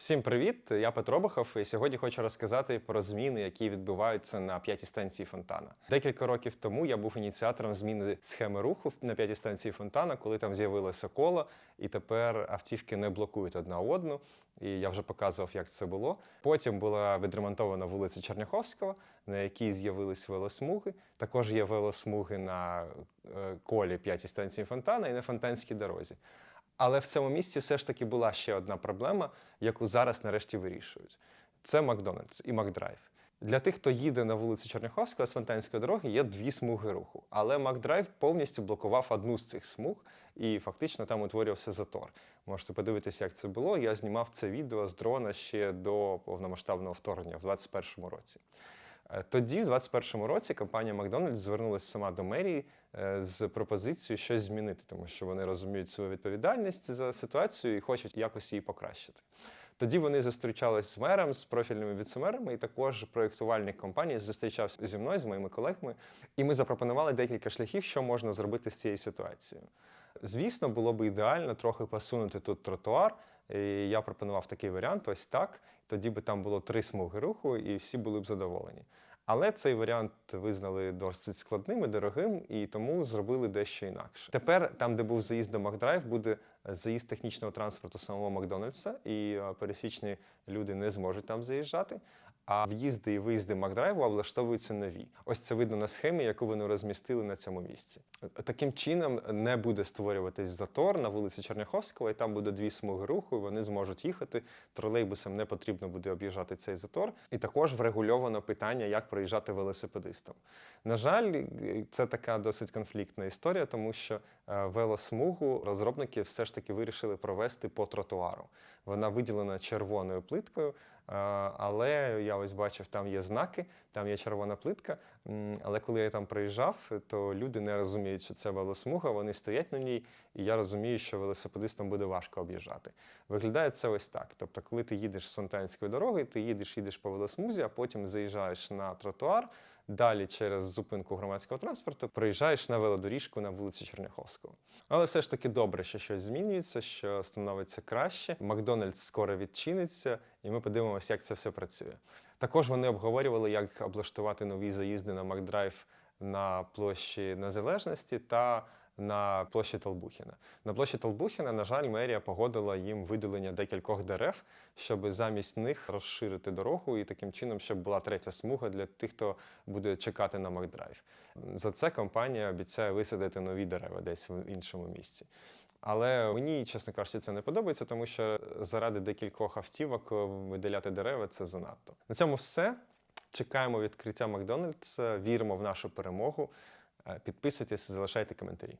Всім привіт! Я Петро Бахов, і сьогодні хочу розказати про зміни, які відбуваються на п'ятій станції Фонтана. Декілька років тому я був ініціатором зміни схеми руху на п'ятій станції Фонтана, коли там з'явилося коло, і тепер автівки не блокують одна одну. І я вже показував, як це було. Потім була відремонтована вулиця Черняховського, на якій з'явились велосмуги. Також є велосмуги на е, колі п'ятій станції Фонтана і на Фонтанській дорозі. Але в цьому місці все ж таки була ще одна проблема, яку зараз нарешті вирішують. Це Макдональдс і Макдрайв. Для тих, хто їде на вулицю Черняховського з Фонтанської дороги, є дві смуги руху. Але Макдрайв повністю блокував одну з цих смуг, і фактично там утворювався затор. Можете подивитися, як це було. Я знімав це відео з дрона ще до повномасштабного вторгнення в 2021 році. Е, Тоді, в 2021 році, компанія Макдональдс звернулася сама до мерії е, з пропозицією щось змінити, тому що вони розуміють свою відповідальність за ситуацію і хочуть якось її покращити. Тоді вони зустрічались з мером, з профільними віцемерами, і також проєктувальник компанії зустрічався зі мною, з моїми колегами, і ми запропонували декілька шляхів, що можна зробити з цією ситуацією. Звісно, було б ідеально трохи посунути тут тротуар. І я пропонував такий варіант, ось так. Тоді би там було три смуги руху, і всі були б задоволені. Але цей варіант визнали досить складним і дорогим, і тому зробили дещо інакше. Тепер, там, де був заїзд до Макдрайв, буде заїзд технічного транспорту самого Макдональдса, і е, пересічні люди не зможуть там заїжджати. А в'їзди і виїзди Макдрайву облаштовуються нові. Ось це видно на схемі, яку вони розмістили на цьому місці. Таким чином не буде створюватись затор на вулиці Черняховського, і там буде дві смуги руху, і вони зможуть їхати. Тролейбусам не потрібно буде об'їжджати цей затор. І також врегульовано питання, як проїжджати велосипедистам. На жаль, це така досить конфліктна історія, тому що е, велосмугу розробники все ж таки вирішили провести по тротуару. Вона виділена червоною плиткою, але я ось бачив, там є знаки, там є червона плитка. Але коли я там приїжджав, то люди не розуміють, що це велосмуга, вони стоять на ній, і я розумію, що велосипедистам буде важко об'їжджати. Виглядає це ось так. Тобто, коли ти їдеш з Фонтанської дороги, ти їдеш, їдеш по велосмузі, а потім заїжджаєш на тротуар. Далі через зупинку громадського транспорту проїжджаєш на велодоріжку на вулиці Черняховського. Але все ж таки добре, що щось змінюється, що становиться краще. Макдональдс скоро відчиниться, і ми подивимося, як це все працює. Також вони обговорювали, як облаштувати нові заїзди на Макдрайв на площі Незалежності та на площі Толбухіна. На площі Толбухіна, на жаль, мерія погодила їм видалення декількох дерев, щоб замість них розширити дорогу і таким чином, щоб була третя смуга для тих, хто буде чекати на Макдрайв. За це компанія обіцяє висадити нові дерева десь в іншому місці. Але мені, чесно кажучи, це не подобається, тому що заради декількох автівок видаляти дерева це занадто. На цьому все. Чекаємо відкриття Макдональдса, віримо в нашу перемогу. Е, Підписуйтесь, залишайте коментарі.